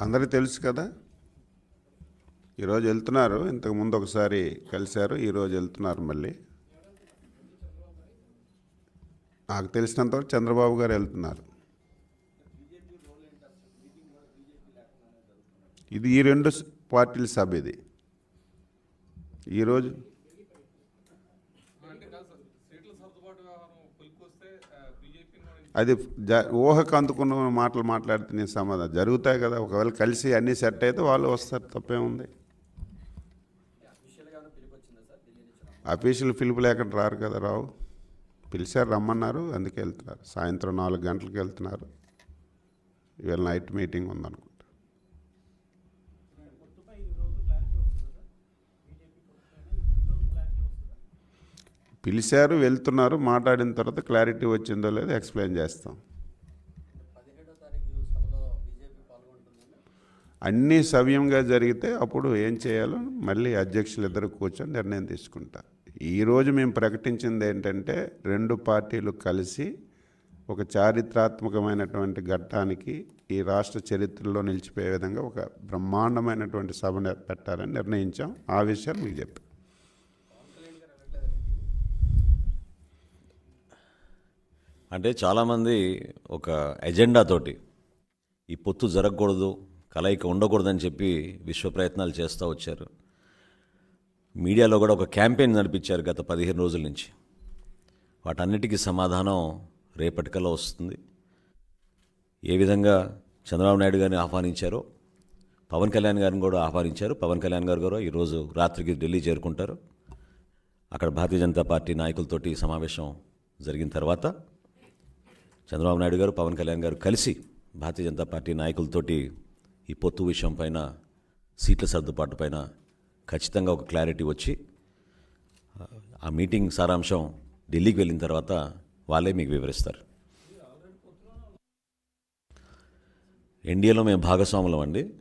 అందరికీ తెలుసు కదా? ఈరోజు వెళ్తున్నారు. ఇంతకు ముందు ఒకసారి కలిశారు ఈరోజు వెళ్తున్నారు మళ్ళీ. నాకు తెలిసినంతవరకు చంద్రబాబు గారు వెళ్తున్నారు. ఇది ఈ రెండు పార్టీల సభ ఇది. ఈరోజు అంటే కాదు సార్ సీట్ల సర్దుబాటు వ్యవహారం కొలికొస్తే బీజేపీ అది జ ఊహకు అందుకున్న మాటలు మాట్లాడితే నేను సమాధానం. జరుగుతాయి కదా ఒకవేళ కలిసి అన్నీ సెట్ అయితే వాళ్ళు వస్తారు తప్పేముంది? అఫీషియల్ పిలుపు లేకుండా రారు కదా రావు. పిలిచారు రమ్మన్నారు అందుకే వెళ్తున్నారు. సాయంత్రం నాలుగు గంటలకు వెళ్తున్నారు. ఇవాళ నైట్ మీటింగ్ ఉందనుకో. పిలిచారు వెళ్తున్నారు మాట్లాడిన తర్వాత క్లారిటీ వచ్చిందో లేదో ఎక్స్ప్లెయిన్ చేస్తాం. అన్నీ సవ్యంగా జరిగితే అప్పుడు ఏం చేయాలో మళ్ళీ అధ్యక్షులు ఇద్దరు కూర్చొని నిర్ణయం తీసుకుంటారు. ఈరోజు మేము ప్రకటించింది ఏంటంటే రెండు పార్టీలు కలిసి ఒక చారిత్రాత్మకమైనటువంటి ఘట్టానికి ఈ రాష్ట్ర చరిత్రలో నిలిచిపోయే విధంగా ఒక బ్రహ్మాండమైనటువంటి సభ పెట్టాలని నిర్ణయించాం. ఆ విషయాలు మీకు చెప్పాను అంటే చాలామంది ఒక ఎజెండాతోటి ఈ పొత్తు జరగకూడదు కలయిక ఉండకూడదని చెప్పి విశ్వ ప్రయత్నాలు చేస్తూ వచ్చారు. మీడియాలో కూడా ఒక క్యాంపెయిన్ నడిపించారు గత పదిహేను రోజుల నుంచి. వాటన్నిటికీ సమాధానం రేపటికల్లా వస్తుంది. ఏ విధంగా చంద్రబాబు నాయుడు గారిని ఆహ్వానించారో పవన్ కళ్యాణ్ గారిని కూడా ఆహ్వానించారు. పవన్ కళ్యాణ్ గారు కూడా ఈరోజు రాత్రికి ఢిల్లీ చేరుకుంటారు. అక్కడ భారతీయ జనతా పార్టీ నాయకులతోటి సమావేశం జరిగిన తర్వాత చంద్రబాబు నాయుడు గారు పవన్ కళ్యాణ్ గారు కలిసి భారతీయ జనతా పార్టీ నాయకులతోటి ఈ పొత్తు విషయం పైన సీట్ల సర్దుబాటు పైన ఖచ్చితంగా ఒక క్లారిటీ వచ్చి ఆ మీటింగ్ సారాంశం ఢిల్లీకి వెళ్ళిన తర్వాత వాళ్ళే మీకు వివరిస్తారు. ఎన్డీఏలో మేము భాగస్వాములం అండి.